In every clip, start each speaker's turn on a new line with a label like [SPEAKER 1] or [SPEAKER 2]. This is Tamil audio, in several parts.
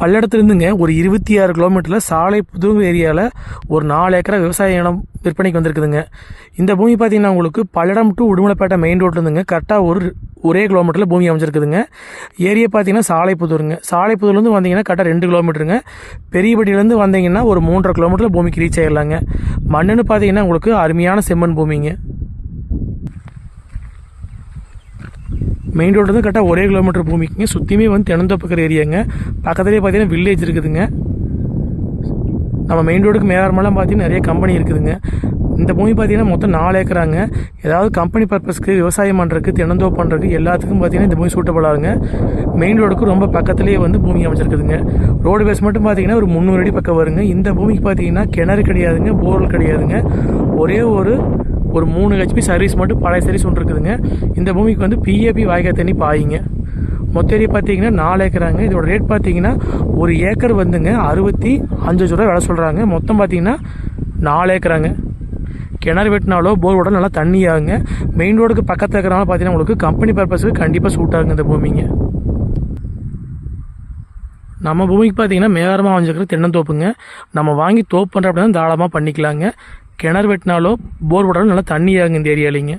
[SPEAKER 1] பல்லடத்துலேருந்துங்க ஒரு இருபத்தி ஆறு கிலோமீட்டரில் சாலை புதுங்க ஏரியாவில் ஒரு நாலு ஏக்கரா விவசாய இடம் விற்பனைக்கு வந்திருக்குதுங்க. இந்த பூமி பார்த்தீங்கன்னா உங்களுக்கு பல்லடம் டு உடுமலைப்பேட்டை மெயின் ரோட்லேருந்துங்க கரெக்டாக ஒரு ஒரே கிலோமீட்டரில் பூமி அமைஞ்சிருக்குதுங்க. ஏரியா பார்த்தீங்கன்னா சாலைப்புதூருங்க சாலைப்புதூர்லேருந்து வந்தீங்கன்னா கரெக்டாக ரெண்டு கிலோமீட்டருங்க. பெரியபடியிலேருந்து வந்தீங்கன்னா ஒரு மூன்றரை கிலோமீட்டரில் பூமிக்கு ரீச் ஆகிடலாங்க மண்ணுன்னு பார்த்தீங்கன்னா உங்களுக்கு அருமையான செம்மண் பூமிங்க. மெயின் ரோடு வந்து கரெக்டாக ஒரே கிலோமீட்டர் பூமிக்குங்க சுற்றியுமே வந்து தென்னந்தோப்புக்கிற ஏரியாங்க. பக்கத்துலேயே பார்த்தீங்கன்னா வில்லேஜ் இருக்குதுங்க. நம்ம மெயின் ரோடுக்கு மேலாரமெல்லாம் பார்த்தீங்கன்னா நிறைய கம்பெனி இருக்குதுங்க. இந்த பூமி பார்த்தீங்கன்னா மொத்தம் நாலு ஏக்கராங்க. ஏதாவது கம்பெனி பர்பஸ்க்கு விவசாயம் பண்ணுறதுக்கு தென்னந்தோப்பு பண்ணுறதுக்கு எல்லாத்துக்கும் பார்த்தீங்கன்னா இந்த பூமி சூட்டபுளாகுங்க மெயின் ரோடுக்கு ரொம்ப பக்கத்துலேயே வந்து பூமி அமைச்சிருக்குதுங்க ரோடு பேஸ் மட்டும் பார்த்தீங்கன்னா ஒரு முந்நூறு அடி பக்கம் வருங்க. இந்த பூமிக்கு பார்த்தீங்கன்னா கிணறு கிடையாதுங்க போர்வெல் கிடையாதுங்க. ஒரே ஒரு ஒரு மூணு ஹெச்பி சர்வீஸ் மட்டும் பழைய சர்வீஸ் ஒன்று இருக்குதுங்க. இந்த பூமிக்கு வந்து பிஏபி வாய்க்கா தண்ணி பாயிங்க. மொத்த ஏரியா பார்த்தீங்கன்னா நாலு ஏக்கராங்க. இதோட ரேட் பார்த்தீங்கன்னா ஒரு ஏக்கர் வந்துங்க. அறுபத்தி அஞ்சு லட்ச ரூபா விலை சொல்கிறாங்க மொத்தம் பார்த்தீங்கன்னா நாலு ஏக்கராங்க. கிணறு வெட்டினாலோ போர் விட நல்லா தண்ணி ஆகுங்க. மெயின் ரோடுக்கு பக்கத்தில் இருக்கிறனால பார்த்தீங்கன்னா உங்களுக்கு கம்பெனி பர்பஸுக்கு கண்டிப்பாக சூட் ஆகுங்க இந்த பூமிங்க. நம்ம பூமிக்கு பார்த்தீங்கன்னா மேகாரமாக அமைஞ்சிருக்கிற தென்னந்தோப்புங்க. நம்ம வாங்கி தோப்பு பண்ணுற அப்படின்னா தாராளமாக பண்ணிக்கலாங்க. கிணறு வெட்டினாலோ போர் விடாலும் நல்லா தண்ணி ஆகுங்க இந்த ஏரியாலிங்க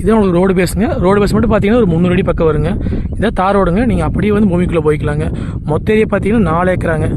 [SPEAKER 1] இதே உங்களுக்கு ரோடு பேஸுங்க ரோடு பேஸ் மட்டும் பார்த்தீங்கன்னா ஒரு முந்நூறு அடி பக்கம் வருங்க. இதான் தார் ரோடுங்க. நீங்கள் அப்படியே வந்து பூமிக்குள்ளே போய்க்கலாங்க. மொத்த ஏரியா பார்த்தீங்கன்னா நாலு ஏக்கராங்க.